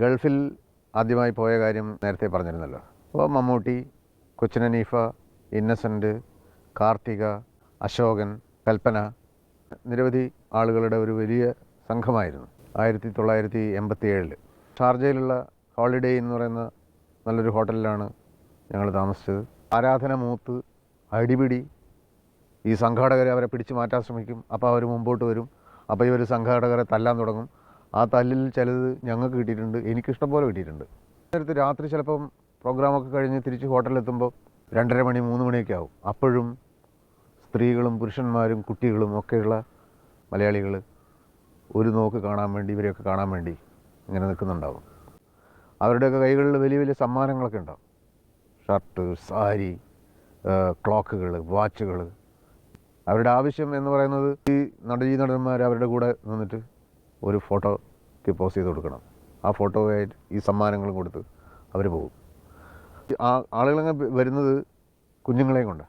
ഗൾഫിൽ ആദ്യമായി പോയ കാര്യം നേരത്തെ പറഞ്ഞിരുന്നല്ലോ. അപ്പോൾ മമ്മൂട്ടി കൊച്ചിനനീഫ ഇന്നസെന്റ് കാർത്തിക അശോകൻ കൽപ്പന നിരവധി ആളുകളുടെ ഒരു വലിയ സംഘമായിരുന്നു ആയിരത്തി തൊള്ളായിരത്തി എൺപത്തി ഏഴിൽ ഷാർജയിലുള്ള ഹോളിഡേ എന്ന് പറയുന്ന നല്ലൊരു ഹോട്ടലിലാണ് ഞങ്ങൾ താമസിച്ചത്. ആരാധന മൂത്ത് അടിപിടി ഈ സംഘാടകരെ അവരെ പിടിച്ചു മാറ്റാൻ ശ്രമിക്കും. അപ്പോൾ അവർ മുമ്പോട്ട് വരും. അപ്പോൾ ഇവർ സംഘാടകരെ തല്ലാൻ തുടങ്ങും. ആ തല്ലിൽ ചിലത് ഞങ്ങൾക്ക് കിട്ടിയിട്ടുണ്ട് എനിക്കിഷ്ടം പോലെ കിട്ടിയിട്ടുണ്ട്. നേരത്തെ രാത്രി ചിലപ്പം പ്രോഗ്രാമൊക്കെ കഴിഞ്ഞ് തിരിച്ച് ഹോട്ടലിലെത്തുമ്പോൾ രണ്ടര മണി മൂന്ന് മണിയൊക്കെ ആവും. അപ്പോഴും സ്ത്രീകളും പുരുഷന്മാരും കുട്ടികളും ഒക്കെയുള്ള മലയാളികൾ ഒരു നോക്ക് കാണാൻ വേണ്ടി ഇവരെയൊക്കെ കാണാൻ വേണ്ടി ഇങ്ങനെ നിൽക്കുന്നുണ്ടാവും. അവരുടെയൊക്കെ കൈകളിൽ വലിയ വലിയ സമ്മാനങ്ങളൊക്കെ ഉണ്ടാവും. ഷർട്ട് സാരി ക്ലോക്കുകൾ വാച്ചുകൾ അവരുടെ ആവശ്യം എന്ന് പറയുന്നത് ഈ നടീ നടന്മാർ അവരുടെ കൂടെ നിന്നിട്ട് ഒരു ഫോട്ടോക്ക് പോസ് ചെയ്ത് കൊടുക്കണം ആ ഫോട്ടോയായിട്ട് ഈ സമ്മാനങ്ങളും കൊടുത്ത് അവർ പോകും. ആ ആളുകളങ്ങ് വരുന്നത് കുഞ്ഞുങ്ങളെയും കൊണ്ട്.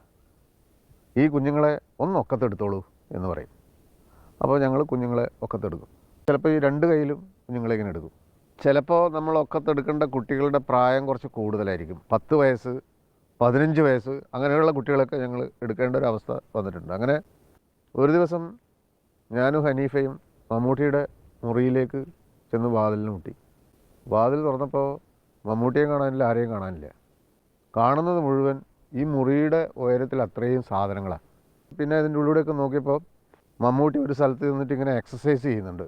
ഈ കുഞ്ഞുങ്ങളെ ഒന്ന് ഒക്കത്തെടുത്തോളൂ എന്ന് പറയും. അപ്പോൾ ഞങ്ങൾ കുഞ്ഞുങ്ങളെ ഒക്കത്തെടുക്കും. ചിലപ്പോൾ ഈ രണ്ട് കയ്യിലും കുഞ്ഞുങ്ങളെ ഇങ്ങനെ എടുക്കും. ചിലപ്പോൾ നമ്മൾ ഒക്കത്തെടുക്കേണ്ട കുട്ടികളുടെ പ്രായം കുറച്ച് കൂടുതലായിരിക്കും. പത്ത് വയസ്സ് പതിനഞ്ച് വയസ്സ് അങ്ങനെയുള്ള കുട്ടികളൊക്കെ ഞങ്ങൾ എടുക്കേണ്ട ഒരു അവസ്ഥ വന്നിട്ടുണ്ട്. അങ്ങനെ ഒരു ദിവസം ഞാനും ഹനീഫയും മമ്മൂട്ടിയുടെ മുറിയിലേക്ക് ചെന്ന് വാതിലിന് മുട്ടി. വാതിൽ തുറന്നപ്പോൾ മമ്മൂട്ടിയെ കാണാനില്ല ആരെയും കാണാനില്ല. കാണുന്നത് മുഴുവൻ ഈ മുറിയുടെ ഉയരത്തിൽ അത്രയും സാധനങ്ങളാണ് പിന്നെ അതിന്റെ ഉള്ളിലൂടെയൊക്കെ നോക്കിയപ്പോൾ മമ്മൂട്ടി ഒരു സ്ഥലത്ത് നിന്നിട്ട് ഇങ്ങനെ എക്സസൈസ് ചെയ്യുന്നുണ്ട്.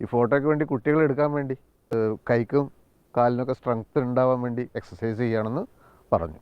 ഈ ഫോട്ടോയ്ക്ക് വേണ്ടി കുട്ടികളെ എടുക്കാൻ വേണ്ടി കൈക്കും കാലിനൊക്കെ സ്ട്രെങ്ത് ഉണ്ടാവാൻ വേണ്ടി എക്സസൈസ് ചെയ്യുകയാണെന്ന് പറഞ്ഞു.